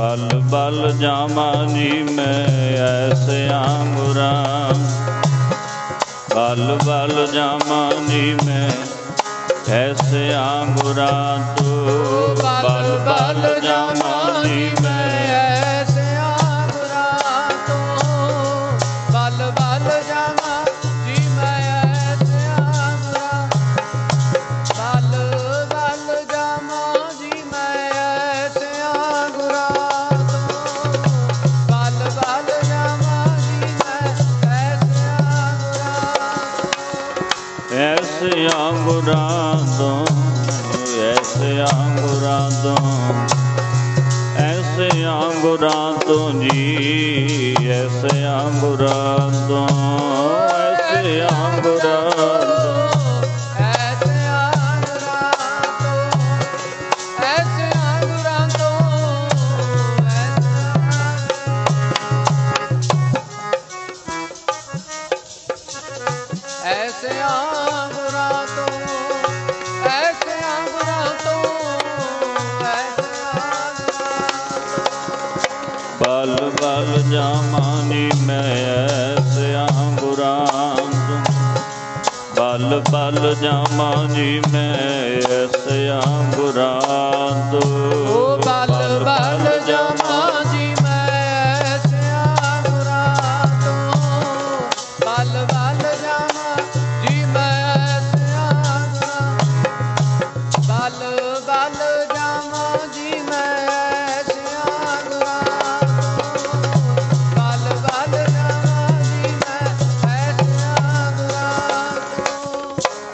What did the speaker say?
ਬਲ ਬਲ ਜਾਮਾ ਜੀ ਮੈਂ ਐਸੇ ਅੰਗੁਰਾਂ ਬਲ ਬਲ ਜਾਮਾ ਜੀ ਮੈਂ ਐਸੇ ਅੰਗੁਰਾਂ ਤੂੰ। ਬਲ ਗੁਰਾਂ ਐਸੇ ਅੰਗੁਰਾਂ ਤੋਂ ਐਸੇ ਅੰਗੁਰਾਂ ਐਸੇ ਅੰਗੁਰਾਂ ਜੀ ਐਸੇ ਅੰਗੁਰਾਂ ਐਸਿਆਂ ਗੁਰਾਂ ਤੋਂ ਐਸਿਆਂ ਗੁਰਾਂ ਤੋਂ ਐਸਿਆਂ ਬਲ ਬਲ ਜਾਮਾਨੀ ਮੈਂ ਐਸੇ ਅੰਗੁਰਾਂ ਤੋਂ। ਬਲ ਬਲ ਜਾਮਾਨੀ ਮੈਂ ਐਸੇ